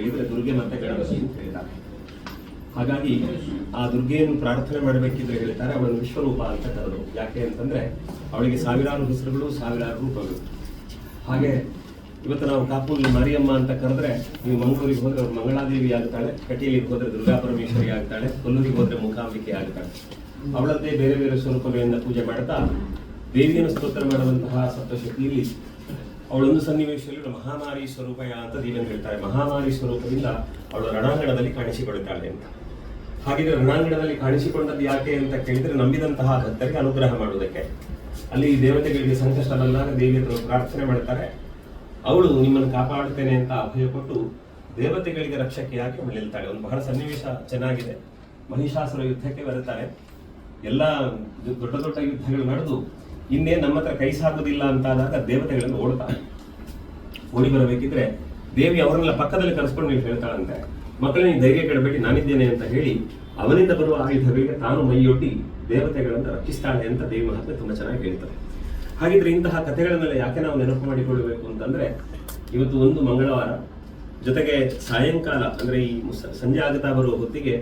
ಹೇಳಿದ್ರೆ ದುರ್ಗೆ ಮತ್ತೆ ಗಣಪತಿ ಅಂತ ಹೇಳ್ತಾರೆ ಹಾಗಾಗಿ ಆ ದುರ್ಗೆಯನ್ನು ಪ್ರಾರ್ಥನೆ ಮಾಡಬೇಕಿದ್ರೆ ಹೇಳ್ತಾರೆ ಅವಳನ್ನು ವಿಶ್ವರೂಪ ಅಂತ ಕರೆದು. ಯಾಕೆ ಅಂತಂದ್ರೆ, ಅವಳಿಗೆ ಸಾವಿರಾರು ಹೆಸರುಗಳು, ಸಾವಿರಾರು ರೂಪಗಳು. ಹಾಗೆ ಇವತ್ತು ನಾವು ಕಾಪೂರ್ಲಿ ಮಾರಿಯಮ್ಮ ಅಂತ ಕರೆದ್ರೆ, ನೀವು ಮಂಗಳೂರಿಗೆ ಹೋದ್ರೆ ಅವ್ರು ಮಂಗಳಾದೇವಿ ಆಗ್ತಾಳೆ, ಕಟೀಲಿಗೆ ಹೋದ್ರೆ ದುರ್ಗಾ ಪರಮೇಶ್ವರಿ ಆಗ್ತಾಳೆ, ಕೊಲ್ಲೂರಿಗೆ ಹೋದ್ರೆ ಮುಖಾಂಬಿಕೆ ಆಗ್ತಾಳೆ. ಅವಳದ್ದೇ ಬೇರೆ ಬೇರೆ ಸ್ವರೂಪಗಳಿಂದ ಪೂಜೆ ಮಾಡ್ತಾ, ದೇವಿಯನ್ನು ಸ್ತೋತ್ರ ಮಾಡುವಂತಹ ಸಪ್ತಶಕ್ತಿಯಲ್ಲಿ ಅವಳೊಂದು ಸನ್ನಿವೇಶದಲ್ಲಿ ಮಹಾಮಾರಿ ಸ್ವರೂಪ ಅಂತ ದೇವೇಂದ್ರ ಹೇಳ್ತಾರೆ. ಮಹಾಮಾರಿ ಸ್ವರೂಪದಿಂದ ಅವಳು ರಣಾಂಗಣದಲ್ಲಿ ಕಾಣಿಸಿಕೊಳ್ಳುತ್ತಾಳೆ ಅಂತ. ಹಾಗಿದ್ರೆ ರಣಾಂಗಣದಲ್ಲಿ ಕಾಣಿಸಿಕೊಂಡದ್ದು ಯಾಕೆ ಅಂತ ಕೇಳಿದ್ರೆ ನಂಬಿದಂತಹ ಭಕ್ತರಿಗೆ ಅನುಗ್ರಹ ಮಾಡುವುದಕ್ಕೆ. ಅಲ್ಲಿ ದೇವತೆಗಳಿಗೆ ಸಂಕಷ್ಟ ಬಂದಾಗ ದೇವಿಯರು ಪ್ರಾರ್ಥನೆ ಮಾಡ್ತಾರೆ. ಅವಳು ನಿಮ್ಮನ್ನು ಕಾಪಾಡುತ್ತೇನೆ ಅಂತ ಅಭಯ ಕೊಟ್ಟು ದೇವತೆಗಳಿಗೆ ರಕ್ಷಕ್ಕೆ ಅವಳು ಹೇಳ್ತಾಳೆ ಒಂದು ಬಹಳ ಸನ್ನಿವೇಶ ಚೆನ್ನಾಗಿದೆ. ಮಹಿಷಾಸುರ ಯುದ್ಧಕ್ಕೆ ಬರುತ್ತಾರೆ. ಎಲ್ಲ ದೊಡ್ಡ ದೊಡ್ಡ ಯುದ್ಧಗಳು ನಡೆದು ಇನ್ನೇನು ನಮ್ಮ ಹತ್ರ ಕೈ ಸಾಗುದಿಲ್ಲ ಅಂತಾದಾಗ ದೇವತೆಗಳನ್ನು ಓಡ್ತಾರೆ ಓಡಿ ಬರಬೇಕಿದ್ರೆ ದೇವಿ ಅವರನ್ನೆಲ್ಲ ಪಕ್ಕದಲ್ಲಿ ಕರೆಸ್ಕೊಂಡು ನೀವು ಹೇಳ್ತಾಳಂತೆ, ಮಕ್ಕಳೇ, ನೀನು ಧೈರ್ಯ ಕೆಡಬೇಡಿ, ನಾನಿದ್ದೇನೆ ಅಂತ ಹೇಳಿ ಅವನಿಂದ ಬರುವ ಆಯುಧಗಳಿಗೆ ತಾನು ಮೈಯೊಡ್ಡಿ ದೇವತೆಗಳನ್ನು ರಕ್ಷಿಸ್ತಾಳೆ ಅಂತ ದೇವಿ ಮಹಾತ್ಮೆ ತುಂಬಾ ಚೆನ್ನಾಗಿ ಹೇಳ್ತಾರೆ. ಹಾಗಿದ್ರೆ ಇಂತಹ ಕಥೆಗಳನ್ನೆಲ್ಲ ಯಾಕೆ ನಾವು ನೆನಪು ಮಾಡಿಕೊಳ್ಳಬೇಕು ಅಂತಂದ್ರೆ, ಇವತ್ತು ಒಂದು ಮಂಗಳವಾರ ಜೊತೆಗೆ ಸಾಯಂಕಾಲ, ಅಂದ್ರೆ ಈ ಸಂಜೆ ಆಗುತ್ತಾ ಬರುವ ಹೊತ್ತಿಗೆ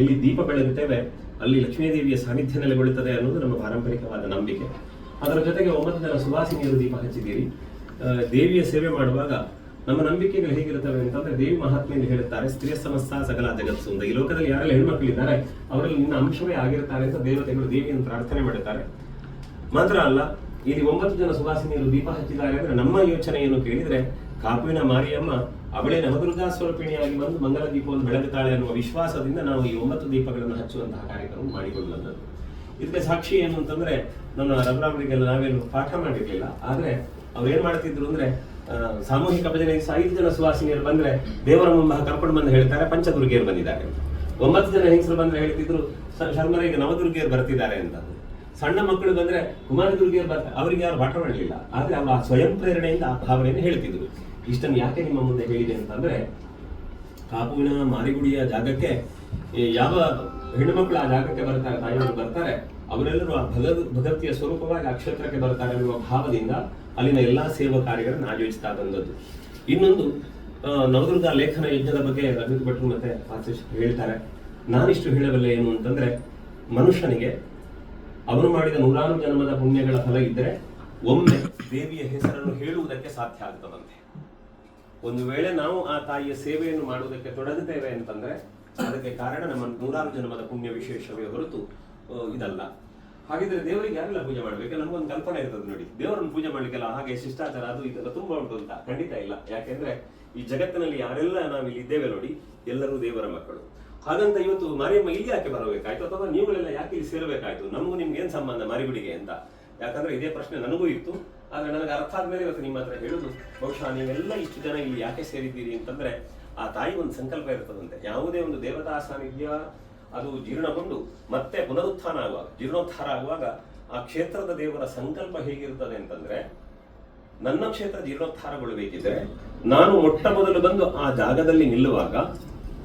ಎಲ್ಲಿ ದೀಪ ಬೆಳಗುತ್ತೇವೆ, ಅಲ್ಲಿ ಲಕ್ಷ್ಮೀದೇವಿಯ ಸಾನ್ನಿಧ್ಯ ನೆಲೆಗೊಳ್ಳುತ್ತದೆ ಅನ್ನೋದು ನಮ್ಮ ಪಾರಂಪರಿಕವಾದ ನಂಬಿಕೆ. ಅದರ ಜೊತೆಗೆ ಒಂಬತ್ತು ಜನ ಸುವಾಸಿನಿಯರು ದೀಪ ಹಚ್ಚಿದ್ದೀರಿ ದೇವಿಯ ಸೇವೆ ಮಾಡುವಾಗ ನಮ್ಮ ನಂಬಿಕೆಗಳು ಹೇಗಿರುತ್ತವೆ ಅಂತಂದ್ರೆ ದೇವಿ ಮಹಾತ್ಮೆಯಲ್ಲಿ ಹೇಳುತ್ತಾರೆ, ಸ್ತ್ರೀಯ ಸಮಸ್ತ ಸಕಲ ಜಗತ್ಸು ಅಂತ ಈ ಲೋಕದಲ್ಲಿ ಯಾರೆಲ್ಲ ಹೆಣ್ಮಕ್ಳಿದ್ದಾರೆ, ಅವರಲ್ಲಿ ನಿನ್ನ ಅಂಶವೇ ಆಗಿರ್ತಾರೆ ಅಂತ ದೇವತೆಗಳು ದೇವಿಯನ್ನು ಪ್ರಾರ್ಥನೆ ಮಾಡುತ್ತಾರೆ. ಮಾತ್ರ ಅಲ್ಲ, ಇಲ್ಲಿ ಒಂಬತ್ತು ಜನ ಸುವಾಸಿನಿಯರು ದೀಪ ಹಚ್ಚಿದ್ದಾರೆ ಅಂದ್ರೆ ನಮ್ಮ ಯೋಚನೆಯನ್ನು ಕೇಳಿದ್ರೆ ಕಾಪುವಿನ ಮಾರಿಯಮ್ಮ ಅವಳೇ ನವದುರ್ಗಾ ಸ್ವರೂಪಿಣಿಯಾಗಿ ಬಂದು ಮಂಗಲ ದೀಪವನ್ನು ಬೆಳಗುತ್ತಾಳೆ ಅನ್ನುವ ವಿಶ್ವಾಸದಿಂದ ನಾವು ಈ ಒಂಬತ್ತು ದೀಪಗಳನ್ನು ಹಚ್ಚುವಂತಹ ಕಾರ್ಯಕ್ರಮ ಮಾಡಿಕೊಳ್ಳುವಂಥದ್ದು. ಇದಕ್ಕೆ ಸಾಕ್ಷಿ ಏನು ಅಂತಂದ್ರೆ, ನನ್ನ ರಘುರಾಮರಿಗೆಲ್ಲ ನಾವೇನು ಪಾಠ ಮಾಡಿರ್ಲಿಲ್ಲ. ಆದ್ರೆ ಅವ್ರು ಏನ್ ಮಾಡ್ತಿದ್ರು ಅಂದ್ರೆ ಸಾಮೂಹಿಕ ಭಜನೆ ಐದು ಜನ ಸುವಾಸಿನಿಯರು ಬಂದ್ರೆ ದೇವರ ಮುಂಬಹ ಕರ್ಕೊಂಡು ಬಂದು ಹೇಳ್ತಾರೆ, ಪಂಚದುರ್ಗಿಯರು ಬಂದಿದ್ದಾರೆ ಒಂಬತ್ತು ಜನ ಹೆಂಗಸರು ಬಂದ್ರೆ ಹೇಳ್ತಿದ್ರು ಶರ್ಮರ ಈಗ ನವದುರ್ಗಿಯರು ಬರ್ತಿದ್ದಾರೆ ಅಂತ. ಸಣ್ಣ ಮಕ್ಕಳು ಬಂದ್ರೆ ಕುಮಾರ ದುರ್ಗಿಯರ್ ಬರ್ತಾರೆ. ಅವರಿಗೆ ಯಾರು ಪಾಠ ಮಾಡಲಿಲ್ಲ. ಆದ್ರೆ ಅವ್ರು ಆ ಸ್ವಯಂ ಪ್ರೇರಣೆಯಿಂದ ಆ ಭಾವನೆಯನ್ನು ಹೇಳ್ತಿದ್ರು. ಇಷ್ಟನ್ನು ಯಾಕೆ ನಿಮ್ಮ ಮುಂದೆ ಹೇಳಿದೆ ಅಂತಂದ್ರೆ, ಕಾಪುವಿನ ಮಾರಿಗುಡಿಯ ಜಾಗಕ್ಕೆ, ಈ ಯಾವ ಹೆಣ್ಣುಮಕ್ಕಳು ಆ ಜಾಗಕ್ಕೆ ಬರ್ತಾರೆ, ತಾಯಿಯವರು ಬರ್ತಾರೆ, ಅವರೆಲ್ಲರೂ ಆ ಭಗದ್ ಭಗವತಿಯ ಸ್ವರೂಪವಾಗಿ ಆ ಕ್ಷೇತ್ರಕ್ಕೆ ಬರ್ತಾರೆ ಅನ್ನುವ ಭಾವದಿಂದ ಅಲ್ಲಿನ ಎಲ್ಲಾ ಸೇವಾ ಕಾರ್ಯಗಳನ್ನು ಆಯೋಜಿಸ್ತಾ ಬಂದದ್ದು. ಇನ್ನೊಂದು ನವದುರ್ಗ ಲೇಖನ ಯಜ್ಞದ ಬಗ್ಗೆ ರಘುತ್ ಭಟ್ರು ಮತ್ತೆ ಆಶೀಶ್ ಹೇಳ್ತಾರೆ. ನಾನಿಷ್ಟು ಹೇಳಬಲ್ಲೆ ಏನು ಅಂತಂದ್ರೆ, ಮನುಷ್ಯನಿಗೆ ಅವನು ಮಾಡಿದ ನೂರಾರು ಜನ್ಮದ ಪುಣ್ಯಗಳ ಫಲ ಇದ್ದರೆ ಒಮ್ಮೆ ದೇವಿಯ ಹೆಸರನ್ನು ಹೇಳುವುದಕ್ಕೆ ಸಾಧ್ಯ ಆಗ್ತದಂತೆ. ಒಂದು ವೇಳೆ ನಾವು ಆ ತಾಯಿಯ ಸೇವೆಯನ್ನು ಮಾಡುವುದಕ್ಕೆ ತೊಡಗುತ್ತೇವೆ ಅಂತಂದ್ರೆ ಅದಕ್ಕೆ ಕಾರಣ ನಮ್ಮ ನೂರಾರು ಜನ್ಮದ ಪುಣ್ಯ ವಿಶೇಷವೇ ಹೊರತು ಇದಲ್ಲ. ಹಾಗಿದ್ರೆ ದೇವರಿಗೆ ಯಾರೆಲ್ಲ ಪೂಜೆ ಮಾಡಬೇಕು? ನಮಗೊಂದು ಕಲ್ಪನೆ ಇರ್ತದೆ ನೋಡಿ. ದೇವರನ್ನು ಪೂಜೆ ಮಾಡ್ಲಿಕ್ಕೆಲ್ಲ ಹಾಗೆ ಶಿಷ್ಟಾಚಾರ, ಅದು ಇದೆಲ್ಲ ತುಂಬಾ ಉಂಟು ಅಂತ. ಖಂಡಿತ ಇಲ್ಲ. ಯಾಕೆಂದ್ರೆ ಈ ಜಗತ್ತಿನಲ್ಲಿ ಯಾರೆಲ್ಲ ನಾವು ಇಲ್ಲಿ ಇದ್ದೇವೆ ನೋಡಿ, ಎಲ್ಲರೂ ದೇವರ ಮಕ್ಕಳು. ಹಾಗಂತ ಇವತ್ತು ಮಾರಿಯಮ್ಮ ಇಲ್ಲಿ ಯಾಕೆ ಬರಬೇಕಾಯ್ತು? ಅಥವಾ ನೀವುಗಳೆಲ್ಲ ಯಾಕೆ ಇಲ್ಲಿ ಸೇರಬೇಕಾಯ್ತು? ನಮಗೂ ನಿಮ್ಗೆ ಏನ್ ಸಂಬಂಧ ಮಾರಿಗುಡಿಗೆ ಅಂತ. ಯಾಕಂದ್ರೆ ಇದೇ ಪ್ರಶ್ನೆ ನನಗೂ ಇತ್ತು. ಆದ್ರೆ ನನಗೆ ಅರ್ಥ ಆದ್ಮೇಲೆ ಇವತ್ತು ನಿಮ್ಮ ಹತ್ರ ಹೇಳುದು, ಬಹುಶಃ ನೀವೆಲ್ಲ ಇಷ್ಟು ಜನ ಇಲ್ಲಿ ಯಾಕೆ ಸೇರಿದ್ದೀರಿ ಅಂತಂದ್ರೆ ಆ ತಾಯಿ ಒಂದು ಸಂಕಲ್ಪ ಇರ್ತದಂತೆ. ಯಾವುದೇ ಒಂದು ದೇವತಾ ಸಾನ್ನಿಧ್ಯ ಅದು ಜೀರ್ಣಗೊಂಡು ಮತ್ತೆ ಪುನರುತ್ಥಾನ ಆಗುವಾಗ, ಜೀರ್ಣೋದ್ಧಾರ ಆಗುವಾಗ ಆ ಕ್ಷೇತ್ರದ ದೇವರ ಸಂಕಲ್ಪ ಹೇಗಿರ್ತದೆ ಅಂತಂದ್ರೆ, ನನ್ನ ಕ್ಷೇತ್ರ ಜೀರ್ಣೋದ್ಧಾರಗೊಳ್ಳಬೇಕಿದ್ರೆ ನಾನು ಮೊಟ್ಟ ಮೊದಲು ಬಂದು ಆ ಜಾಗದಲ್ಲಿ ನಿಲ್ಲುವಾಗ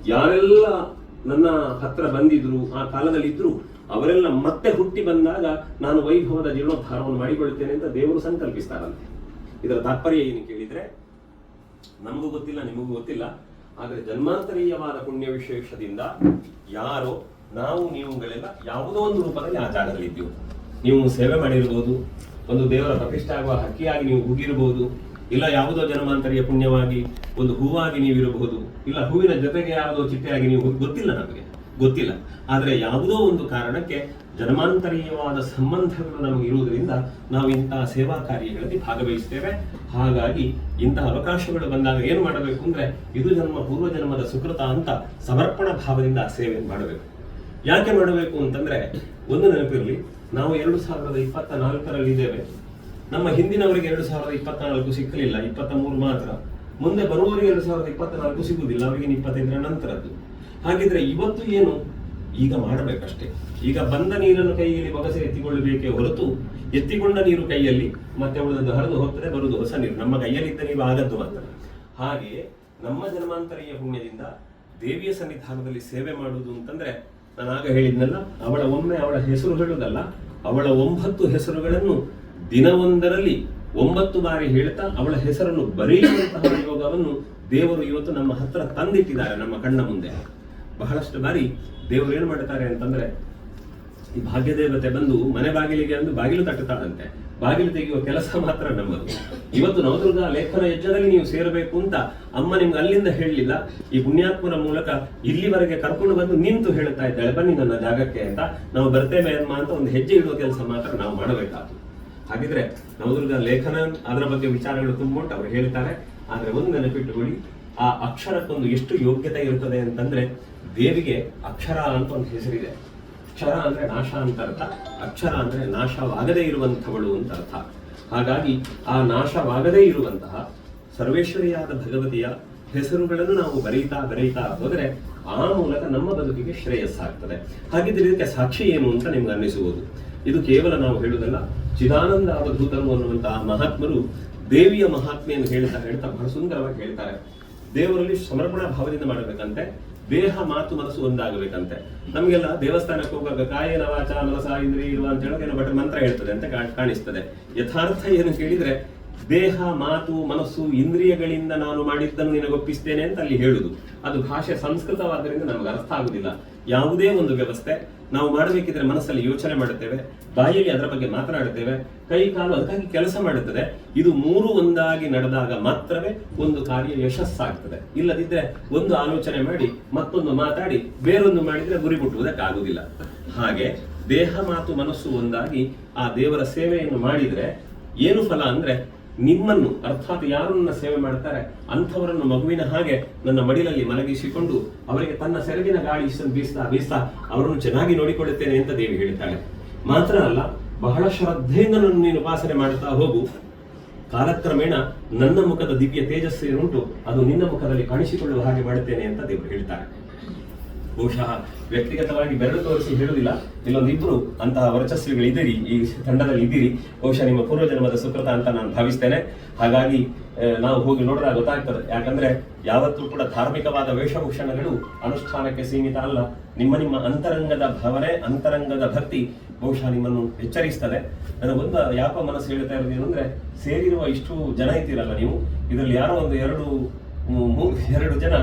ಯಾರೆಲ್ಲ ನನ್ನ ಹತ್ರ ಬಂದಿದ್ರು, ಆ ಕಾಲದಲ್ಲಿ ಇದ್ರು ಅವರೆಲ್ಲ ಮತ್ತೆ ಹುಟ್ಟಿ ಬಂದಾಗ ನಾನು ವೈಭವದ ಜೀರ್ಣೋದ್ಧಾರವನ್ನು ಮಾಡಿಕೊಳ್ಳುತ್ತೇನೆ ಅಂತ ದೇವರು ಸಂಕಲ್ಪಿಸ್ತಾರಂತೆ. ಇದರ ತಾತ್ಪರ್ಯ ಏನು ಕೇಳಿದ್ರೆ, ನಮಗೂ ಗೊತ್ತಿಲ್ಲ, ನಿಮಗೂ ಗೊತ್ತಿಲ್ಲ. ಆದರೆ ಜನ್ಮಾಂತರೀಯವಾದ ಪುಣ್ಯ ವಿಶೇಷದಿಂದ ಯಾರೋ ನಾವು ನೀವುಗಳೆಲ್ಲ ಯಾವುದೋ ಒಂದು ರೂಪದಲ್ಲಿ ಆ ಜಾಗದಲ್ಲಿ ಇದ್ದೀವಿ. ನೀವು ಸೇವೆ ಮಾಡಿರ್ಬೋದು, ಒಂದು ದೇವರ ಪ್ರತಿಷ್ಠೆ ಆಗುವ ಹಕ್ಕಿಯಾಗಿ ನೀವು ಹೋಗಿರಬಹುದು ಇಲ್ಲ ಯಾವುದೋ ಜನ್ಮಾಂತರಿಯ ಪುಣ್ಯವಾಗಿ ಒಂದು ಹೂವಾಗಿ ನೀವು ಇರಬಹುದು ಇಲ್ಲ ಹೂವಿನ ಜೊತೆಗೆ ಯಾವುದೋ ಚಿಟ್ಟೆಯಾಗಿ ನೀವು ಗೊತ್ತಿಲ್ಲ ನಮಗೆ, ಗೊತ್ತಿಲ್ಲ. ಆದರೆ ಯಾವುದೋ ಒಂದು ಕಾರಣಕ್ಕೆ ಜನ್ಮಾಂತರೀಯವಾದ ಸಂಬಂಧಗಳು ನಮಗೆ ಇರುವುದರಿಂದ ನಾವು ಇಂತಹ ಸೇವಾ ಕಾರ್ಯಗಳಲ್ಲಿ ಭಾಗವಹಿಸ್ತೇವೆ. ಹಾಗಾಗಿ ಇಂತಹ ಅವಕಾಶಗಳು ಬಂದಾಗ ಏನು ಮಾಡಬೇಕು ಅಂದ್ರೆ ಇದು ಜನ್ಮ, ಪೂರ್ವ ಜನ್ಮದ ಸುಕೃತ ಅಂತ ಸಮರ್ಪಣ ಭಾವದಿಂದ ಸೇವೆಯನ್ನು ಮಾಡಬೇಕು. ಯಾಕೆ ಮಾಡಬೇಕು ಅಂತಂದ್ರೆ ಒಂದು ನೆನಪಿರಲಿ, ನಾವು ಎರಡು ಸಾವಿರದ ಇಪ್ಪತ್ತ ನಾಲ್ಕರಲ್ಲಿ ಇದ್ದೇವೆ. ನಮ್ಮ ಹಿಂದಿನವರಿಗೆ ಎರಡು ಸಾವಿರದ ಇಪ್ಪತ್ನಾಲ್ಕು ಸಿಕ್ಕಲಿಲ್ಲ ಇಪ್ಪತ್ತ ಮೂರು ಮಾತ್ರ. ಮುಂದೆ ಬರುವವರಿಗೆ ಎರಡು ಸಾವಿರದ ಇಪ್ಪತ್ನಾಲ್ಕು ಸಿಗುವುದಿಲ್ಲ, ಅವರಿಗೆ ಇಪ್ಪತ್ತೈದರ ನಂತರದ್ದು. ಹಾಗಿದ್ರೆ ಇವತ್ತು ಏನು? ಈಗ ಮಾಡಬೇಕಷ್ಟೇ. ಈಗ ಬಂದ ನೀರನ್ನು ಕೈಯಲ್ಲಿ ಬಗಸೆ ಎತ್ತಿಕೊಳ್ಳಬೇಕೇ ಹೊರತು ಎತ್ತಿಕೊಂಡ ನೀರು ಕೈಯಲ್ಲಿ ಮತ್ತೆ ಉಳಿದದ್ದು ಹರಿದು ಹೋಗ್ತದೆ, ಬರುವುದು ಹೊಸ ನೀರು. ನಮ್ಮ ಕೈಯಲ್ಲಿದ್ದ ನೀವು ಆಗದ್ದು ಮಾತ್ರ. ಹಾಗೆ ನಮ್ಮ ಜನ್ಮಾಂತರೀಯ ಪುಣ್ಯದಿಂದ ದೇವಿಯ ಸನ್ನಿಧಾನದಲ್ಲಿ ಸೇವೆ ಮಾಡುವುದು ಅಂತಂದ್ರೆ ನಾನು ಆಗ ಹೇಳಿದ್ನಲ್ಲ, ಅವಳ ಒಮ್ಮೆ ಅವಳ ಹೆಸರು ಹೇಳುವುದಲ್ಲ, ಅವಳ ಒಂಬತ್ತು ಹೆಸರುಗಳನ್ನು ದಿನವೊಂದರಲ್ಲಿ ಒಂಬತ್ತು ಬಾರಿ ಹೇಳ್ತಾ ಅವಳ ಹೆಸರನ್ನು ಬರೆಯುವಂತಹ ಯೋಗವನ್ನು ದೇವರು ಇವತ್ತು ನಮ್ಮ ಹತ್ರ ತಂದಿಟ್ಟಿದ್ದಾರೆ ನಮ್ಮ ಕಣ್ಣ ಮುಂದೆ. ಬಹಳಷ್ಟು ಬಾರಿ ದೇವರು ಏನು ಮಾಡ್ತಾರೆ ಅಂತಂದ್ರೆ, ಈ ಭಾಗ್ಯದೇವತೆ ಬಂದು ಮನೆ ಬಾಗಿಲಿಗೆ ಅಂದು ಬಾಗಿಲು ತಟ್ಟುತ್ತಾಳಂತೆ. ಬಾಗಿಲು ತೆಗೆಯುವ ಕೆಲಸ ಮಾತ್ರ ನಮ್ಮದು. ಇವತ್ತು ನವದುರ್ಗ ಲೇಖನ ಯಜ್ಞದಲ್ಲಿ ನೀವು ಸೇರಬೇಕು ಅಂತ ಅಮ್ಮ ನಿಮ್ಗೆ ಅಲ್ಲಿಂದ ಹೇಳಲಿಲ್ಲ. ಈ ಪುಣ್ಯಾತ್ಮನ ಮೂಲಕ ಇಲ್ಲಿವರೆಗೆ ಕರ್ಕೊಂಡು ಬಂದು ನಿಂತು ಹೇಳ್ತಾ ಇದ್ದಾಳೆ. ಬನ್ನಿ ನನ್ನ ಜಾಗಕ್ಕೆ ಅಂತ ನಾವು ಬರ್ತೇವೆ ಅಮ್ಮ ಅಂತ ಒಂದು ಹೆಜ್ಜೆ ಇಡುವ ಕೆಲಸ ಮಾತ್ರ ನಾವು ಮಾಡಬೇಕಾದ್ರು ಹಾಗಿದ್ರೆ ನವದುರ್ಗ ಲೇಖನ, ಅದರ ಬಗ್ಗೆ ವಿಚಾರಗಳು ತುಂಬ ಉಂಟು. ಅವರು ಹೇಳ್ತಾರೆ, ಆದ್ರೆ ಒಂದು ನೆನಪಿಟ್ಟುಕೊಳ್ಳಿ, ಆ ಅಕ್ಷರಕ್ಕೊಂದು ಎಷ್ಟು ಯೋಗ್ಯತೆ ಇರುತ್ತದೆ ಅಂತಂದ್ರೆ ದೇವಿಗೆ ಅಕ್ಷರ ಅಂತ ಒಂದು ಹೆಸರಿದೆ. ಅಕ್ಷರ ಅಂದ್ರೆ ನಾಶ ಅಂತ ಅರ್ಥ. ಅಕ್ಷರ ಅಂದ್ರೆ ನಾಶವಾಗದೇ ಇರುವಂಥವಳು ಅಂತ ಅರ್ಥ. ಹಾಗಾಗಿ ಆ ನಾಶವಾಗದೇ ಇರುವಂತಹ ಸರ್ವೇಶ್ವರಿಯಾದ ಭಗವತಿಯ ಹೆಸರುಗಳನ್ನು ನಾವು ಬರೀತಾ ಬರೀತಾ ಹೋದರೆ ಆ ಮೂಲಕ ನಮ್ಮ ಬದುಕಿಗೆ ಶ್ರೇಯಸ್ಸಾಗ್ತದೆ. ಹಾಗಿದ್ರೆ ಇದಕ್ಕೆ ಸಾಕ್ಷಿ ಏನು ಅಂತ ನಿಮ್ಗೆ ಅನ್ನಿಸುವುದು. ಇದು ಕೇವಲ ನಾವು ಹೇಳುವುದಲ್ಲ ಚಿದಾನಂದ ಅವಧೂತರು ಅನ್ನುವಂತಹ ಮಹಾತ್ಮರು ದೇವಿಯ ಮಹಾತ್ಮೆಯನ್ನು ಹೇಳ್ತಾ ಹೇಳ್ತಾ ಬಹಳ ಸುಂದರವಾಗಿ ಹೇಳ್ತಾರೆ. ದೇವರಲ್ಲಿ ಸಮರ್ಪಣಾ ಭಾವದಿಂದ ಮಾಡಬೇಕಂತೆ ದೇಹ ಮಾತು ಮನಸ್ಸು ಒಂದಾಗಬೇಕಂತೆ. ನಮಗೆಲ್ಲ ದೇವಸ್ಥಾನಕ್ಕೆ ಹೋಗುವಾಗ ಕಾಯನ ವಾಚ ಮನಸ ಇಂದ್ರಿ ಇರುವ ಅಂತ ಹೇಳೋಕೆ ಏನೋ ಬಟ್ ಮಂತ್ರ ಹೇಳ್ತದೆ ಅಂತ ಕಾಣಿಸ್ತದೆ. ಯಥಾರ್ಥ ಏನು ಕೇಳಿದ್ರೆ ದೇಹ, ಮಾತು, ಮನಸ್ಸು, ಇಂದ್ರಿಯಗಳಿಂದ ನಾನು ಮಾಡಿದ್ದನ್ನು ನಿನಗೊಪ್ಪಿಸ್ತೇನೆ ಅಂತ ಅಲ್ಲಿ ಹೇಳುದು. ಅದು ಭಾಷೆ ಸಂಸ್ಕೃತವಾದ್ದರಿಂದ ನಮಗೆ ಅರ್ಥ ಆಗುದಿಲ್ಲ. ಯಾವುದೇ ಒಂದು ವ್ಯವಸ್ಥೆ ನಾವು ಮಾಡಬೇಕಿದ್ರೆ ಮನಸ್ಸಲ್ಲಿ ಯೋಚನೆ ಮಾಡುತ್ತೇವೆ ಬಾಯಿಯಲ್ಲಿ ಅದರ ಬಗ್ಗೆ ಮಾತನಾಡುತ್ತೇವೆ, ಕೈ, ಕಾಲು ಅದಕ್ಕಾಗಿ ಕೆಲಸ ಮಾಡುತ್ತದೆ. ಇದು ಮೂರು ಒಂದಾಗಿ ನಡೆದಾಗ ಮಾತ್ರವೇ ಒಂದು ಕಾರ್ಯ ಯಶಸ್ಸಾಗ್ತದೆ. ಇಲ್ಲದಿದ್ರೆ ಒಂದು ಆಲೋಚನೆ ಮಾಡಿ, ಮತ್ತೊಂದು ಮಾತಾಡಿ, ಬೇರೊಂದು ಮಾಡಿದ್ರೆ ಗುರಿ ಮುಟ್ಟುವುದಕ್ಕಾಗುವುದಿಲ್ಲ ಹಾಗೆ ದೇಹ, ಮಾತು, ಮನಸ್ಸು ಒಂದಾಗಿ ಆ ದೇವರ ಸೇವೆಯನ್ನು ಮಾಡಿದ್ರೆ ಏನು ಫಲ ಅಂದ್ರೆ ನಿಮ್ಮನ್ನು, ಅರ್ಥಾತ್ ಯಾರು ನನ್ನ ಸೇವೆ ಮಾಡ್ತಾರೆ, ಅಂಥವರನ್ನು ಮಗುವಿನ ಹಾಗೆ ನನ್ನ ಮಡಿಲಲ್ಲಿ ಮಲಗಿಸಿಕೊಂಡು ಅವರಿಗೆ ತನ್ನ ಸೆರಗಿನ ಗಾಳಿ ಬೀಸ್ತಾ ಬೀಸ್ತಾ ಅವರನ್ನು ಚೆನ್ನಾಗಿ ನೋಡಿಕೊಳ್ಳುತ್ತೇನೆ ಅಂತ ದೇವಿ ಹೇಳ್ತಾಳೆ ಮಾತ್ರ ಅಲ್ಲ, ಬಹಳ ಶ್ರದ್ಧೆಯಿಂದ ನನ್ನ ನೀನು ಉಪಾಸನೆ ಮಾಡ್ತಾ ಹೋಗು. ಕಾಲಕ್ರಮೇಣ ನನ್ನ ಮುಖದ ದಿವ್ಯ ತೇಜಸ್ಸು ಉಂಟು ಅದು ನಿನ್ನ ಮುಖದಲ್ಲಿ ಕಾಣಿಸಿಕೊಳ್ಳುವ ಹಾಗೆ ಮಾಡುತ್ತೇನೆ ಅಂತ ದೇವರು ಹೇಳ್ತಾರೆ. ಬಹುಶಃ ವ್ಯಕ್ತಿಗತವಾಗಿ ಬೆರಳು ತೋರಿಸಿ ಹೇಳುವುದಿಲ್ಲ. ಇಲ್ಲೊಂದಿಬ್ರು ಅಂತಹ ವರ್ಚಸ್ವಿಗಳಿದ್ದೀರಿ, ಈ ತಂಡದಲ್ಲಿ ಇದ್ದೀರಿ. ಬಹುಶಃ ನಿಮ್ಮ ಪೂರ್ವಜನ್ಮದ ಸುಕೃತ ಅಂತ ನಾನು ಭಾವಿಸ್ತೇನೆ. ಹಾಗಾಗಿ ನಾವು ಹೋಗಿ ನೋಡಿದಾಗ ಗೊತ್ತಾಗ್ತದೆ. ಯಾಕಂದ್ರೆ ಯಾವತ್ತೂ ಕೂಡ ಧಾರ್ಮಿಕವಾದ ವೇಷಭೂಷಣಗಳು ಅನುಷ್ಠಾನಕ್ಕೆ ಸೀಮಿತ ಅಲ್ಲ. ನಿಮ್ಮ ನಿಮ್ಮ ಅಂತರಂಗದ ಭಾವನೆ, ಅಂತರಂಗದ ಭಕ್ತಿ ಬಹುಶಃ ನಿಮ್ಮನ್ನು ಎಚ್ಚರಿಸ್ತದೆ. ನನಗೆ ಒಂದು ಯಾಪ ಮನಸ್ಸು ಹೇಳ್ತಾ ಇರೋದು ಏನು ಅಂದ್ರೆ, ಸೇರಿರುವ ಇಷ್ಟು ಜನ ಇದ್ದೀರಲ್ಲ ನೀವು. ಇದರಲ್ಲಿ ಯಾರೋ ಒಂದು ಎರಡು ಎರಡು ಜನ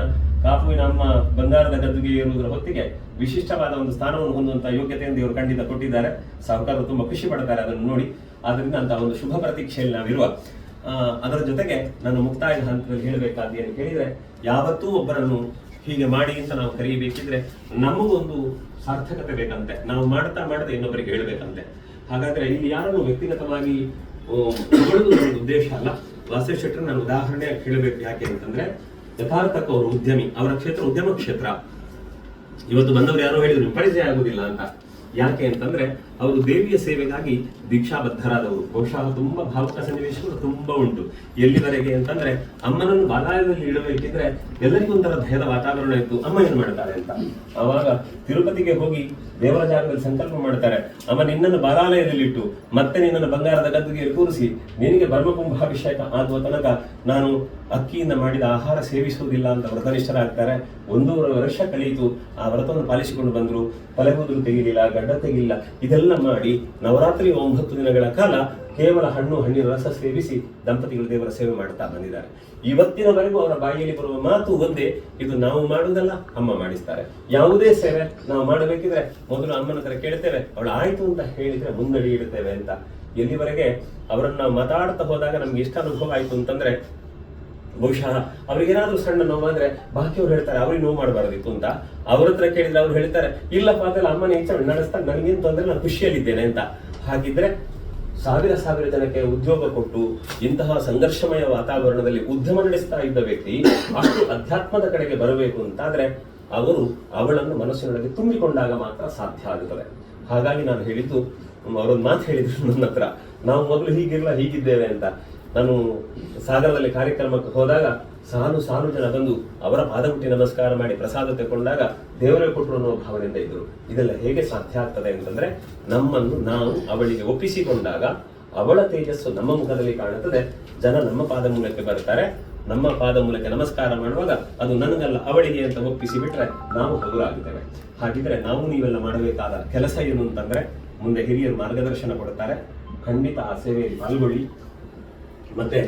ಕಾಪುವಿನ ನಮ್ಮ ಬಂಗಾರದ ಗದ್ದುಗೆ ಇರುವುದರ ಹೊತ್ತಿಗೆ ವಿಶಿಷ್ಟವಾದ ಒಂದು ಸ್ಥಾನವನ್ನು ಹೊಂದುವಂಥ ಯೋಗ್ಯತೆಯನ್ನು ಇವರು ಖಂಡಿತ ಕೊಟ್ಟಿದ್ದಾರೆ. ಸಾಹುಕಾರರು ತುಂಬಾ ಖುಷಿ ಪಡ್ತಾರೆ ಅದನ್ನು ನೋಡಿ. ಆದ್ರಿಂದ ಅಂತ ಒಂದು ಶುಭ ಪ್ರತೀಕ್ಷೆಯಲ್ಲಿ ನಾವಿರುವ ಅದರ ಜೊತೆಗೆ ನಾನು ಮುಕ್ತಾಯದ ಹಂತದಲ್ಲಿ ಹೇಳಬೇಕಾದ ಏನು ಕೇಳಿದ್ರೆ, ಯಾವತ್ತೂ ಒಬ್ಬರನ್ನು ಹೀಗೆ ಮಾಡಿ ಅಂತ ನಾವು ಕರೀಬೇಕಿದ್ರೆ ನಮಗೊಂದು ಸಾರ್ಥಕತೆ ಬೇಕಂತೆ. ನಾವು ಮಾಡ್ತಾ ಮಾಡದೆ ಇನ್ನೊಬ್ಬರಿಗೆ ಹೇಳಬೇಕಂತೆ. ಹಾಗಾದ್ರೆ ಇಲ್ಲಿ ಯಾರನ್ನು ವ್ಯಕ್ತಿಗತವಾಗಿ ಉದ್ದೇಶ ಅಲ್ಲ. ವಾಸು ಶೆಟ್ಟರ್ ನಾನು ಉದಾಹರಣೆ ಹೇಳಬೇಕು ಯಾಕೆ ಅಂತಂದ್ರೆ ಯಥಾರ್ಥಕ್ಕೆ ಅವರು ಉದ್ಯಮಿ, ಅವರ ಕ್ಷೇತ್ರ ಉದ್ಯಮ ಕ್ಷೇತ್ರ. ಇವತ್ತು ಬಂದವರು ಯಾರೋ ಹೇಳಿದ್ರು ಪರಿಚಯ ಆಗುದಿಲ್ಲ ಅಂತ. ಯಾಕೆ ಅಂತಂದ್ರೆ, ಅವರು ದೇವಿಯ ಸೇವೆಗಾಗಿ ದೀಕ್ಷಾಬದ್ಧರಾದವರು. ಬಹುಶಃ ತುಂಬಾ ಭಾವುಕ ಸನ್ನಿವೇಶಗಳು ತುಂಬಾ ಉಂಟು. ಎಲ್ಲಿವರೆಗೆ ಅಂತಂದ್ರೆ, ಅಮ್ಮನನ್ನು ಬಾಲಾಯದಲ್ಲಿ ಇಡಬೇಕಿದ್ರೆ ಎಲ್ಲರಿಗೂ ಒಂಥರ ಭಯದ ವಾತಾವರಣ ಇತ್ತು. ಅಮ್ಮ ಏನ್ ಮಾಡ್ತಾರೆ ಅಂತ. ಅವಾಗ ತಿರುಪತಿಗೆ ಹೋಗಿ ದೇವರ ಜಾಗದಲ್ಲಿ ಸಂಕಲ್ಪ ಮಾಡ್ತಾರೆ. ಅಮ್ಮ, ನಿನ್ನನ್ನು ಬಾಲಾಲಯದಲ್ಲಿಟ್ಟು ಮತ್ತೆ ನಿನ್ನನ್ನು ಬಂಗಾರದ ಗದ್ದುಗೆ ಕೂರಿಸಿ, ನಿನಗೆ ಬ್ರಹ್ಮಕುಂಭಾಭಿಷೇಕ ಆಗುವ ತನಕ ನಾನು ಅಕ್ಕಿಯಿಂದ ಮಾಡಿದ ಆಹಾರ ಸೇವಿಸುವುದಿಲ್ಲ ಅಂತ ವ್ರತನಿಷ್ಠರಾಗ್ತಾರೆ. ಒಂದೂವರೆ ವರ್ಷ ಕಳೆಯಿತು ಆ ವ್ರತವನ್ನು ಪಾಲಿಸಿಕೊಂಡು ಬಂದ್ರು. ತಲೆಗೂದಲು ತೆಗಿಲಿಲ್ಲ, ಗಡ್ಡ ತೆಗಿಲಿಲ್ಲ ಇದೆಲ್ಲ ಮಾಡಿ ನವರಾತ್ರಿ ಒಂಬತ್ತು ದಿನಗಳ ಕಾಲ ಕೇವಲ ಹಣ್ಣು, ಹಣ್ಣಿನ ರಸ ಸೇವಿಸಿ ದಂಪತಿಗಳು ದೇವರ ಸೇವೆ ಮಾಡ್ತಾ ಬಂದಿದ್ದಾರೆ. ಇವತ್ತಿನವರೆಗೂ ಅವರ ಬಾಯಿಯಲ್ಲಿ ಬರುವ ಮಾತು ಒಂದೇ, ಇದು ನಾವು ಮಾಡುವುದಲ್ಲ, ಅಮ್ಮ ಮಾಡಿಸ್ತಾರೆ. ಯಾವುದೇ ಸೇವೆ ನಾವು ಮಾಡಬೇಕಿದ್ರೆ ಮೊದಲು ಅಮ್ಮನ ಹತ್ರ ಕೇಳ್ತೇವೆ, ಅವಳು ಆಯ್ತು ಅಂತ ಹೇಳಿದ್ರೆ ಮುನ್ನಡಿ ಇಡುತ್ತೇವೆ ಅಂತ. ಎಲ್ಲಿವರೆಗೆ ಅವರನ್ನ ಮಾತಾಡ್ತಾ ಹೋದಾಗ ನಮ್ಗೆ ಎಷ್ಟು ಅನುಭವ ಆಯ್ತು ಅಂತಂದ್ರೆ ಬಹುಶಃ ಅವ್ರಿಗೇನಾದ್ರೂ ಸಣ್ಣ ನೋವಾದ್ರೆ ಬಾಕಿಯವ್ರು ಹೇಳ್ತಾರೆ, ಅವ್ರಿಗೆ ನೋವು ಮಾಡಬಾರ್ದಿತ್ತು ಅಂತ. ಅವ್ರ ಹತ್ರ ಕೇಳಿದ್ರೆ ಅವ್ರು ಹೇಳ್ತಾರೆ, ಇಲ್ಲಪ್ಪ, ಅದೆಲ್ಲ ಅಮ್ಮನ ಹೆಚ್ಚು ನಡೆಸ್ತಾ ನನಗೇನು ತೊಂದರೆ ನಾನು ಖುಷಿಯಲ್ಲಿದ್ದೇನೆ ಅಂತ. ಹಾಗಿದ್ರೆ ಸಾವಿರ ಸಾವಿರ ಜನಕ್ಕೆ ಉದ್ಯೋಗ ಕೊಟ್ಟು ಇಂತಹ ಸಂಘರ್ಷಮಯ ವಾತಾವರಣದಲ್ಲಿ ಉದ್ಯಮ ನಡೆಸ್ತಾ ಇದ್ದ ವ್ಯಕ್ತಿ ಅಷ್ಟು ಅಧ್ಯಾತ್ಮದ ಕಡೆಗೆ ಬರಬೇಕು ಅಂತಾದ್ರೆ ಅವರು ಅವಳನ್ನು ಮನಸ್ಸಿನೊಳಗೆ ತುಂಬಿಕೊಂಡಾಗ ಮಾತ್ರ ಸಾಧ್ಯ ಆಗುತ್ತದೆ. ಹಾಗಾಗಿ ನಾನು ಹೇಳಿದ್ದು, ಅವರೊಂದು ಮಾತು ಹೇಳಿದ್ರು ನನ್ನ ಹತ್ರ, ನಾವು ಮೊದಲು ಹೀಗಿರಲ್ಲ ಹೀಗಿದ್ದೇವೆ ಅಂತ. ನಾನು ಸಾಗರದಲ್ಲಿ ಕಾರ್ಯಕ್ರಮಕ್ಕೆ ಹೋದಾಗ ಸಾನು ಸಾನು ಜನ ಬಂದು ಅವರ ಪಾದಗುಟ್ಟಿ ನಮಸ್ಕಾರ ಮಾಡಿ ಪ್ರಸಾದ ತಗೊಂಡಾಗ ದೇವರೇ ಕೊಟ್ಟರು ಅನ್ನೋ ಭಾವನೆಯಿಂದ ಇದ್ರು. ಇದೆಲ್ಲ ಹೇಗೆ ಸಾಧ್ಯ ಆಗ್ತದೆ ಅಂತಂದ್ರೆ ನಮ್ಮನ್ನು ನಾವು ಅವಳಿಗೆ ಒಪ್ಪಿಸಿಕೊಂಡಾಗ ಅವಳ ತೇಜಸ್ಸು ನಮ್ಮ ಮುಖದಲ್ಲಿ ಕಾಣುತ್ತದೆ. ಜನ ನಮ್ಮ ಪಾದ ಮೂಲಕ್ಕೆ ಬರ್ತಾರೆ. ನಮ್ಮ ಪಾದ ಮೂಲಕ ನಮಸ್ಕಾರ ಮಾಡುವಾಗ ಅದು ನನಗಲ್ಲ ಅವಳಿಗೆ ಅಂತ ಒಪ್ಪಿಸಿ ಬಿಟ್ರೆ ನಾವು ಹಗುರಾಗಿದ್ದೇವೆ. ಹಾಗಿದ್ರೆ ನಾವು ನೀವೆಲ್ಲ ಮಾಡಬೇಕಾದ ಕೆಲಸ ಏನು ಅಂತಂದ್ರೆ ಮುಂದೆ ಹಿರಿಯರು ಮಾರ್ಗದರ್ಶನ ಕೊಡ್ತಾರೆ. ಖಂಡಿತ ಆ ಸೇವೆಯಲ್ಲಿ ಪಾಲ್ಗೊಳ್ಳಿ. ಮತ್ತೆ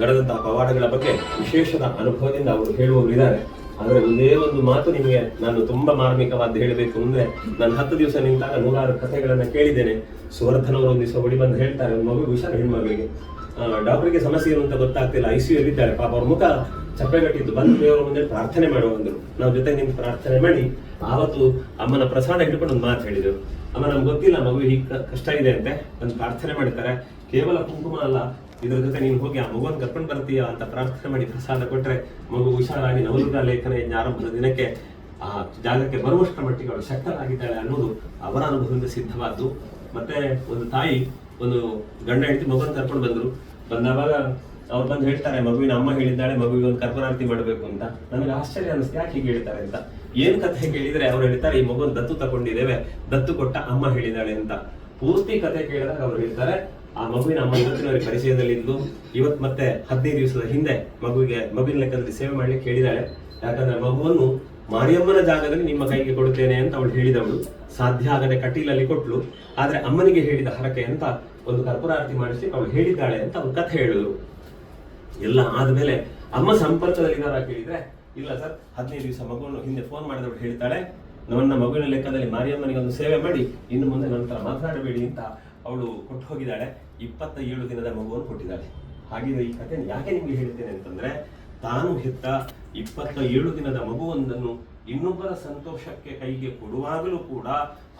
ನಡೆದಂತಹ ಪವಾಡಗಳ ಬಗ್ಗೆ ವಿಶೇಷದ ಅನುಭವದಿಂದ ಅವರು ಹೇಳುವವರು ಇದ್ದಾರೆ. ಆದರೆ ಒಂದೇ ಒಂದು ಮಾತು ನಿಮಗೆ ನಾನು ತುಂಬಾ ಮಾರ್ಮಿಕವಾದ ಹೇಳಬೇಕು ಅಂದ್ರೆ ನಾನು ಹತ್ತು ದಿವಸ ನಿಂತಾಗ ನೂರಾರು ಕಥೆಗಳನ್ನ ಕೇಳಿದ್ದೇನೆ. ಸುವರ್ಧನವರು ಒಂದು ದಿವಸ ಬಂದು ಹೇಳ್ತಾರೆ ಮಗು ಹುಷಾರು ಹೆಣ್ಮಗಳಿಗೆ. ಡಾಕ್ಟರ್ಗೆ ಸಮಸ್ಯೆ ಏನು ಅಂತ ಗೊತ್ತಾಗ್ತಿಲ್ಲ. ಐ ಸಿ ಇದ್ದಾರೆ. ಪಾಪ ಅವ್ರ ಮುಖ ಚಪ್ಪೆಗಟ್ಟಿದ್ದು. ಬಂದು ದೇವರ ಮುಂದೆ ಪ್ರಾರ್ಥನೆ ಮಾಡುವ ಅಂದರು. ನಾವು ಜೊತೆಗೆ ನಿಂತು ಪ್ರಾರ್ಥನೆ ಮಾಡಿ ಆವತ್ತು ಅಮ್ಮನ ಪ್ರಸಾದ ಹಿಡ್ಕೊಂಡು ಒಂದು ಮಾತು ಹೇಳಿದರು. ಅಮ್ಮ, ನಮ್ಗೆ ಗೊತ್ತಿಲ್ಲ ಮಗು ಹೀಗೆ ಕಷ್ಟ ಇದೆ ಅಂತೆ. ಒಂದು ಪ್ರಾರ್ಥನೆ ಮಾಡ್ತಾರೆ. ಕೇವಲ ಕುಂಕುಮ ಅಲ್ಲ ಇದ್ರ ಜೊತೆ ನೀನು ಹೋಗಿ ಆ ಮಗುವನ್ನು ಕರ್ಕೊಂಡು ಬರ್ತೀಯಾ ಅಂತ ಪ್ರಾರ್ಥನೆ ಮಾಡಿ ಪ್ರಸಾದ ಕೊಟ್ಟರೆ ಮಗು ಹುಷಾರಾಗಿ ನವದುರ್ಗ ಲೇಖನ ಆರಂಭದ ದಿನಕ್ಕೆ ಆ ಜಾಗಕ್ಕೆ ಬರುವಷ್ಟರ ಮಟ್ಟಿಗೆ ಅವಳು ಶಕ್ತರಾಗಿದ್ದಾಳೆ ಅನ್ನೋದು ಅವರ ಅನುಭವದಿಂದ ಸಿದ್ಧವಾದ್ದು. ಮತ್ತೆ ಒಂದು ತಾಯಿ, ಒಂದು ಗಂಡ ಹೆಂಡತಿ ಮಗುವನ್ನು ಕರ್ಕೊಂಡು ಬಂದರು. ಬಂದಾವಾಗ ಅವ್ರು ಬಂದು ಹೇಳ್ತಾರೆ, ಮಗುವಿನ ಅಮ್ಮ ಹೇಳಿದ್ದಾಳೆ, ಮಗುವಿಗೆ ಒಂದು ಕರ್ಪರಾರ್ತಿ ಮಾಡಬೇಕು ಅಂತ. ನನಗೆ ಆಶ್ಚರ್ಯ ಅನಿಸ್ತು, ಯಾಕೆ ಹೀಗೆ ಹೇಳ್ತಾರೆ ಅಂತ. ಏನು ಕಥೆ ಕೇಳಿದರೆ ಅವ್ರು ಹೇಳ್ತಾರೆ, ಈ ಮಗುವನ್ನು ದತ್ತು ತಗೊಂಡಿದ್ದೇವೆ, ದತ್ತು ಕೊಟ್ಟ ಅಮ್ಮ ಹೇಳಿದ್ದಾಳೆ ಅಂತ. ಪೂರ್ತಿ ಕಥೆ ಕೇಳಿದಾಗ ಅವ್ರು ಹೇಳ್ತಾರೆ ಆ ಮಗುವಿನ ಅಮ್ಮ ಇವತ್ತಿನವರೆಗೆ ಪರಿಚಯದಲ್ಲಿ ಇದ್ದು ಇವತ್ ಮತ್ತೆ ಹದಿನೈದು ದಿವಸದ ಹಿಂದೆ ಮಗುವಿಗೆ ಮಗುವಿನ ಲೆಕ್ಕದಲ್ಲಿ ಸೇವೆ ಮಾಡಲಿಕ್ಕೆ ಹೇಳಿದಾಳೆ. ಯಾಕಂದ್ರೆ ಮಗುವನ್ನು ಮಾರಿಯಮ್ಮನ ಜಾಗದಲ್ಲಿ ನಿಮ್ಮ ಕೈಗೆ ಕೊಡುತ್ತೇನೆ ಅಂತ ಅವಳು ಹೇಳಿದವಳು. ಸಾಧ್ಯ ಆಗದೆ ಕಟೀಲಲ್ಲಿ ಕೊಟ್ಲು. ಆದ್ರೆ ಅಮ್ಮನಿಗೆ ಹೇಳಿದ ಹರಕೆ ಅಂತ ಒಂದು ಕರ್ಪೂರಾರತಿ ಮಾಡಿಸಿ ಅವಳು ಹೇಳಿದ್ದಾಳೆ ಅಂತ ಅವ್ರು ಕಥೆ ಹೇಳಿದ್ರು. ಎಲ್ಲ ಆದ್ಮೇಲೆ ಅಮ್ಮ ಸಂಪರ್ಕದಲ್ಲಿದ್ದಾರ ಕೇಳಿದ್ರೆ, ಇಲ್ಲ ಸರ್, ಹದಿನೈದು ದಿವಸ ಮಗುವನ್ನು ಹಿಂದೆ ಫೋನ್ ಮಾಡಿದವಳು ಹೇಳ್ತಾಳೆ, ನನ್ನ ಮಗುವಿನ ಲೆಕ್ಕದಲ್ಲಿ ಮಾರಿಯಮ್ಮನಿಗೆ ಒಂದು ಸೇವೆ ಮಾಡಿ, ಇನ್ನು ಮುಂದೆ ನಂತರ ಮಾತನಾಡಬೇಡಿ ಅಂತ ಅವಳು ಕೊಟ್ಟು ಹೋಗಿದ್ದಾಳೆ. ಇಪ್ಪತ್ತ ಏಳು ದಿನದ ಮಗುವನ್ನು ಕೊಟ್ಟಿದ್ದಾಳೆ. ಹಾಗಿದ್ರೆ ಈ ಕಥೆ ಯಾಕೆ ನಿಮ್ಗೆ ಹೇಳ್ತೇನೆ ಅಂತಂದ್ರೆ, ತಾನು ಹೆತ್ತ ಇಪ್ಪತ್ತ ಏಳು ದಿನದ ಮಗುವೊಂದನ್ನು ಇನ್ನೊಬ್ಬರ ಸಂತೋಷಕ್ಕೆ ಕೈಗೆ ಕೊಡುವಾಗಲೂ ಕೂಡ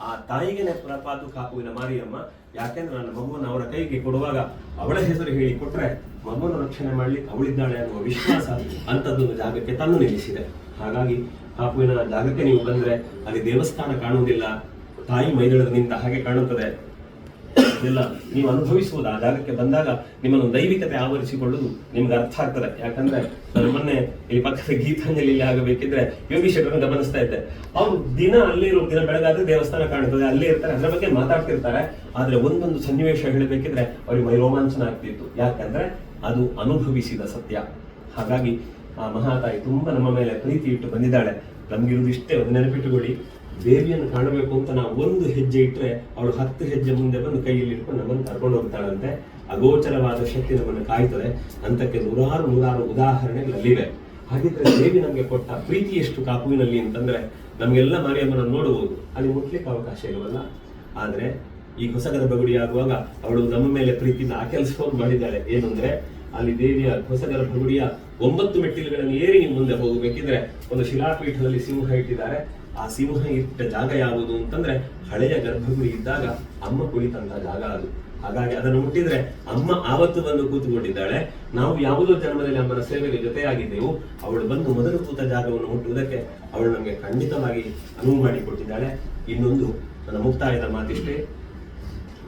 ಆ ತಾಯಿಗೆ ಪ್ರಪಾತು ಕಾಪುವಿನ ಮಾರಿಯಮ್ಮ, ಯಾಕೆಂದ್ರೆ ನನ್ನ ಮಗುವನ್ನು ಅವರ ಕೈಗೆ ಕೊಡುವಾಗ ಅವಳ ಹೆಸರು ಹೇಳಿ ಕೊಟ್ರೆ ಮಗುವನ್ನು ರಕ್ಷಣೆ ಮಾಡ್ಲಿಕ್ಕೆ ಅವಳಿದ್ದಾಳೆ ಅನ್ನುವ ವಿಶ್ವಾಸ ಅಂತದ್ದೊಂದು ಜಾಗಕ್ಕೆ ತಂದು ನಿಲ್ಲಿಸಿದೆ. ಹಾಗಾಗಿ ಕಾಪುವಿನ ಜಾಗಕ್ಕೆ ನೀವು ಬಂದ್ರೆ ಅಲ್ಲಿ ದೇವಸ್ಥಾನ ಕಾಣುವುದಿಲ್ಲ. ತಾಯಿ ಮೈದಳದ ನಿಂತ ಹಾಗೆ ಕಾಣುತ್ತದೆ. ಇದೆಲ್ಲ ನೀವು ಅನುಭವಿಸುವುದು ಆ ಜಾಗಕ್ಕೆ ಬಂದಾಗ ನಿಮ್ಮನ್ನು ದೈವಿಕತೆ ಆವರಿಸಿಕೊಳ್ಳುವುದು ನಿಮ್ಗೆ ಅರ್ಥ ಆಗ್ತದೆ. ಯಾಕಂದ್ರೆ ನಾನು ಮೊನ್ನೆ ಇಲ್ಲಿ ಪಕ್ಕದ ಗೀತಾಂಜಲಿಯಲ್ಲಿ ಆಗಬೇಕಿದ್ರೆ ಯೋಗಿ ಶೆಟ್ಟರನ್ನು ಗಮನಿಸ್ತಾ ಇದ್ದೆ. ಅವ್ರು ದಿನ ಅಲ್ಲಿ ಇರೋ ದಿನ ಬೆಳಗಾದ್ರೆ ದೇವಸ್ಥಾನ ಕಾಣ್ತದೆ ಅಲ್ಲೇ ಇರ್ತಾರೆ, ಅದರ ಬಗ್ಗೆ ಮಾತಾಡ್ತಿರ್ತಾರೆ. ಆದ್ರೆ ಒಂದೊಂದು ಸನ್ನಿವೇಶ ಹೇಳಬೇಕಿದ್ರೆ ಅವ್ರಿಗೆ ಮೈ ರೋಮಾಂಚನ ಆಗ್ತಿತ್ತು. ಯಾಕಂದ್ರೆ ಅದು ಅನುಭವಿಸಿದ ಸತ್ಯ. ಹಾಗಾಗಿ ಆ ಮಹಾತಾಯಿ ತುಂಬಾ ನಮ್ಮ ಮೇಲೆ ಪ್ರೀತಿ ಇಟ್ಟು ಬಂದಿದ್ದಾಳೆ. ನಮ್ಗಿರುವುದು ಇಷ್ಟೇ, ಒಂದು ನೆನಪಿಟ್ಟುಕೊಳ್ಳಿ. ದೇವಿಯನ್ನು ಕಾಣಬೇಕು ಅಂತ ನಾವು ಒಂದು ಹೆಜ್ಜೆ ಇಟ್ಟರೆ ಅವಳು ಹತ್ತು ಹೆಜ್ಜೆ ಮುಂದೆ ಬಂದು ಕೈಯಲ್ಲಿ ಇಟ್ಕೊಂಡು ನಮ್ಮನ್ನು ಕರ್ಕೊಂಡು ಹೋಗ್ತಾಳಂತೆ. ಅಗೋಚರವಾದ ಶಕ್ತಿ ನಮ್ಮನ್ನು ಕಾಯ್ತದೆ. ಅಂತಕ್ಕೆ ನೂರಾರು ನೂರಾರು ಉದಾಹರಣೆಗಳಲ್ಲಿವೆ. ಹಾಗಿದ್ರೆ ದೇವಿ ನಮಗೆ ಕೊಟ್ಟ ಪ್ರೀತಿ ಎಷ್ಟು ಕಾಪುವಿನಲ್ಲಿ ಅಂತಂದ್ರೆ ನಮಗೆಲ್ಲ ಮಾರಿಯಮ್ಮನ ನೋಡಬಹುದು. ಅಲ್ಲಿ ಮುಟ್ಲಿಕ್ಕೆ ಅವಕಾಶ ಇರುವಲ್ಲ ಆದ್ರೆ ಈ ಹೊಸ ಗರ್ಭಗುಡಿ ಆಗುವಾಗ ಅವಳು ನಮ್ಮ ಮೇಲೆ ಪ್ರೀತಿಯಿಂದ ಆ ಕೆಲಸವನ್ನು ಮಾಡಿದ್ದಾಳೆ ಏನು ಅಂದ್ರೆ ಅಲ್ಲಿ ದೇವಿಯ ಹೊಸ ಗರ್ಭಗುಡಿಯ ಒಂಬತ್ತು ಮೆಟ್ಟಿಲುಗಳನ್ನು ಏರಿ ಮುಂದೆ ಹೋಗಬೇಕಿದ್ರೆ ಒಂದು ಶಿಲಾಪೀಠದಲ್ಲಿ ಸಿಂಹ ಇಟ್ಟಿದ್ದಾರೆ. ಆ ಸಿಂಹ ಇಟ್ಟ ಜಾಗ ಯಾವುದು ಅಂತಂದ್ರೆ ಹಳೆಯ ಗರ್ಭಗುಡಿ ಇದ್ದಾಗ ಅಮ್ಮ ಕುಳಿತಂತ ಜಾಗ ಅದು. ಹಾಗಾಗಿ ಅದನ್ನು ಮುಟ್ಟಿದ್ರೆ ಅಮ್ಮ ಆವತ್ತು ಬಂದು ಕೂತುಕೊಂಡಿದ್ದಾಳೆ. ನಾವು ಯಾವುದೋ ಜನ್ಮದಲ್ಲಿ ಅಮ್ಮನ ಸೇವೆಗೆ ಜೊತೆಯಾಗಿದ್ದೆವು. ಅವಳು ಬಂದು ಮೊದಲು ಕೂತ ಜಾಗವನ್ನು ಮುಟ್ಟುವುದಕ್ಕೆ ಅವಳು ನಮಗೆ ಖಂಡಿತವಾಗಿ ಅನುವು ಮಾಡಿಕೊಟ್ಟಿದ್ದಾಳೆ. ಇನ್ನೊಂದು ನನ್ನ ಮುಕ್ತಾಯದ ಮಾತಿಷ್ಟೇ.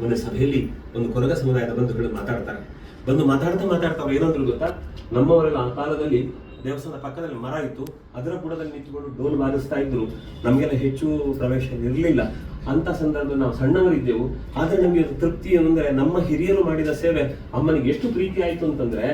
ಒಂದು ಸಭೆಯಲ್ಲಿ ಒಂದು ಕೊರಗ ಸಮುದಾಯದ ಬಂಧುಗಳು ಮಾತಾಡ್ತಾರೆ. ಬಂದು ಮಾತಾಡ್ತಾ ಮಾತಾಡ್ತಾ ಅವ್ರು ಏನಂದ್ರು ಗೊತ್ತಾ? ನಮ್ಮವರೆಲ್ಲ ಆ ಕಾಲದಲ್ಲಿ ದೇವಸ್ಥಾನದ ಪಕ್ಕದಲ್ಲಿ ಮರ ಇತ್ತು. ಅದರ ಬುಡದಲ್ಲಿ ನಿಂತುಕೊಂಡು ಡೋಲ್ ಬಾರಿಸ್ತಾ ಇದ್ರು. ನಮಗೆಲ್ಲ ಹೆಚ್ಚು ಪ್ರವೇಶ ಇರಲಿಲ್ಲ. ಅಂತ ಸಂದರ್ಭದಲ್ಲಿ ನಾವು ಸಣ್ಣವರಿದ್ದೆವು ಆದ್ರೆ ನಮಗೆ ತೃಪ್ತಿ ಏನಂದ್ರೆ ನಮ್ಮ ಹಿರಿಯರು ಮಾಡಿದ ಸೇವೆ, ಅಮ್ಮನಿಗೆ ಎಷ್ಟು ಪ್ರೀತಿ ಆಯ್ತು ಅಂತಂದ್ರೆ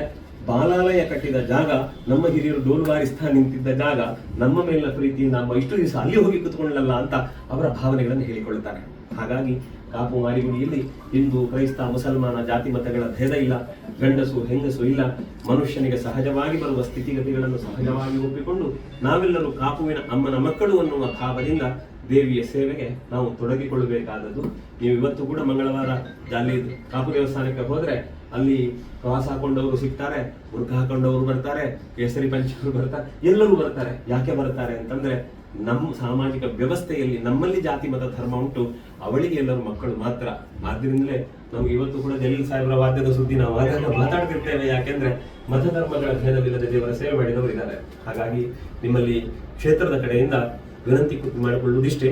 ಬಾಲಾಲಯ ಕಟ್ಟಿದ ಜಾಗ, ನಮ್ಮ ಹಿರಿಯರು ಡೋಲ್ ಬಾರಿಸ್ತಾ ನಿಂತಿದ್ದ ಜಾಗ, ನಮ್ಮ ಮೇಲಿನ ಪ್ರೀತಿ ನಮ್ಮ ಇಷ್ಟು ದಿವಸ ಅಲ್ಲಿ ಹೋಗಿ ಕುತ್ಕೊಳ್ಳಲ್ಲ ಅಂತ ಅವರ ಭಾವನೆಗಳನ್ನು ಹೇಳಿಕೊಳ್ಳುತ್ತಾರೆ. ಹಾಗಾಗಿ ಕಾಪು ಮಾರಿಗುಡಿಯಲ್ಲಿ ಹಿಂದೂ, ಕ್ರೈಸ್ತ, ಮುಸಲ್ಮಾನ ಜಾತಿ ಮತಗಳ ಭೇದ ಇಲ್ಲ, ಗಂಡಸು, ಹೆಂಗಸು ಇಲ್ಲ. ಮನುಷ್ಯನಿಗೆ ಸಹಜವಾಗಿ ಬರುವ ಸ್ಥಿತಿಗತಿಗಳನ್ನು ಸಹಜವಾಗಿ ಒಪ್ಪಿಕೊಂಡು ನಾವೆಲ್ಲರೂ ಕಾಪುವಿನ ಅಮ್ಮನ ಮಕ್ಕಳು ಅನ್ನುವ ಭಾವದಿಂದ ದೇವಿಯ ಸೇವೆಗೆ ನಾವು ತೊಡಗಿಕೊಳ್ಳಬೇಕಾದದ್ದು. ನೀವು ಇವತ್ತು ಕೂಡ ಮಂಗಳವಾರ ಜಾಲಿ ಕಾಪು ದೇವಸ್ಥಾನಕ್ಕೆ ಹೋದ್ರೆ ಅಲ್ಲಿ ಪ್ರವಾಸ ಹಾಕೊಂಡವರು ಸಿಗ್ತಾರೆ ಬುರ್ಕ ಹಾಕೊಂಡವರು ಬರ್ತಾರೆ, ಕೇಸರಿ ಪಂಚವರು ಬರ್ತಾರೆ, ಎಲ್ಲರೂ ಬರ್ತಾರೆ. ಯಾಕೆ ಬರ್ತಾರೆ ಅಂತಂದ್ರೆ ನಮ್ಮ ಸಾಮಾಜಿಕ ವ್ಯವಸ್ಥೆಯಲ್ಲಿ ನಮ್ಮಲ್ಲಿ ಜಾತಿ ಮತ ಧರ್ಮ ಉಂಟು. ಅವಳಿಗೆ ಎಲ್ಲರೂ ಮಕ್ಕಳು ಮಾತ್ರ. ಆದ್ರಿಂದಲೇ ನಮ್ಗೆ ಇವತ್ತು ಕೂಡ ಜಲೀಲ್ ಸಾಹೇಬ್ರ ವಾದ್ಯದ ಸುದ್ದಿ ನಾವು ಆಗಾಗ ಮಾತಾಡ್ತಿರ್ತೇವೆ. ಯಾಕೆಂದ್ರೆ ಮತ ಧರ್ಮಗಳ ಭೇದವಿಲ್ಲದೆ ದೇವರ ಸೇವೆ ಮಾಡಿದವರು ಇದ್ದಾರೆ ಹಾಗಾಗಿ ನಿಮ್ಮಲ್ಲಿ ಕ್ಷೇತ್ರದ ಕಡೆಯಿಂದ ವಿನಂತಿ ಮಾಡಿಕೊಳ್ಳುವುದಿಷ್ಟೇ.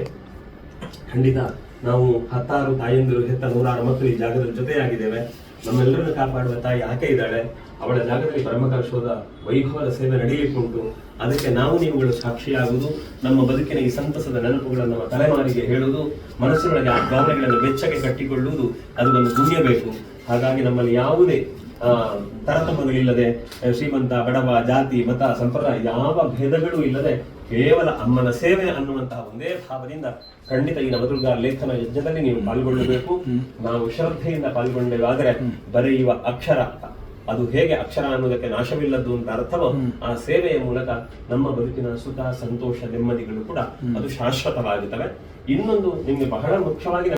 ಖಂಡಿತ ನಾವು ಹತ್ತಾರು ತಾಯಂದಿರು ಹೆತ್ತ ನೂರಾರು ಮಕ್ಕಳು ಈ ಜಾಗದ ಜೊತೆಯಾಗಿದ್ದೇವೆ. ನಮ್ಮೆಲ್ಲರನ್ನು ಕಾಪಾಡುವ ತಾಯಿ ಆಕೆ ಇದ್ದಾಳೆ. ಅವಳ ಜಾಗದಲ್ಲಿ ಪರಮಕರ್ಷೋದ ವೈಭವದ ಸೇವೆ ನಡೆಯಲಿಕ್ಕುಂಟು. ಅದಕ್ಕೆ ನಾವು ನೀವುಗಳು ಸಾಕ್ಷಿಯಾಗುವುದು ನಮ್ಮ ಬದುಕಿನ ಈ ಸಂತಸದ ನೆನಪುಗಳನ್ನು ನಮ್ಮ ತಲೆಮಾರಿಗೆ ಹೇಳುವುದು ಮನಸ್ಸಿನೊಳಗೆ ಆ ಭಾವನೆಗಳನ್ನು ಬೆಚ್ಚಗೆ ಕಟ್ಟಿಕೊಳ್ಳುವುದು ಅದು ಒಂದು ಗುಣಿಯಬೇಕು ಹಾಗಾಗಿ ನಮ್ಮಲ್ಲಿ ಯಾವುದೇ ಆ, ತಾರತಮ್ಯಗಳಿಲ್ಲದೆ ಶ್ರೀಮಂತ ಬಡವ ಜಾತಿ ಮತ ಸಂಪ್ರದಾಯ ಯಾವ ಭೇದಗಳು ಇಲ್ಲದೆ ಕೇವಲ ಅಮ್ಮನ ಸೇವೆ ಅನ್ನುವಂತಹ ಒಂದೇ ಭಾವದಿಂದ ಖಂಡಿತ ಈ ನವದುರ್ಗ ಲೇಖನ ಯಜ್ಞದಲ್ಲಿ ನೀವು ಪಾಲ್ಗೊಳ್ಳಬೇಕು. ನಾವು ಶ್ರದ್ಧೆಯಿಂದ ಪಾಲ್ಗೊಂಡೇವಾದರೆ ಬರೆಯುವ ಅಕ್ಷರ ಅದು ಹೇಗೆ ಅಕ್ಷರ ಅನ್ನೋದಕ್ಕೆ ನಾಶವಿಲ್ಲದ್ದು ಅಂತ ಅರ್ಥವೋ ಆ ಸೇವೆಯ ಮೂಲಕ ನಮ್ಮ ಬದುಕಿನ ಸುಖ ಸಂತೋಷ ನೆಮ್ಮದಿಗಳು ಕೂಡ ಅದು ಶಾಶ್ವತವಾಗುತ್ತವೆ ಇನ್ನೊಂದು ನಿಮ್ಗೆ ಬಹಳ ಮುಖ್ಯವಾಗಿ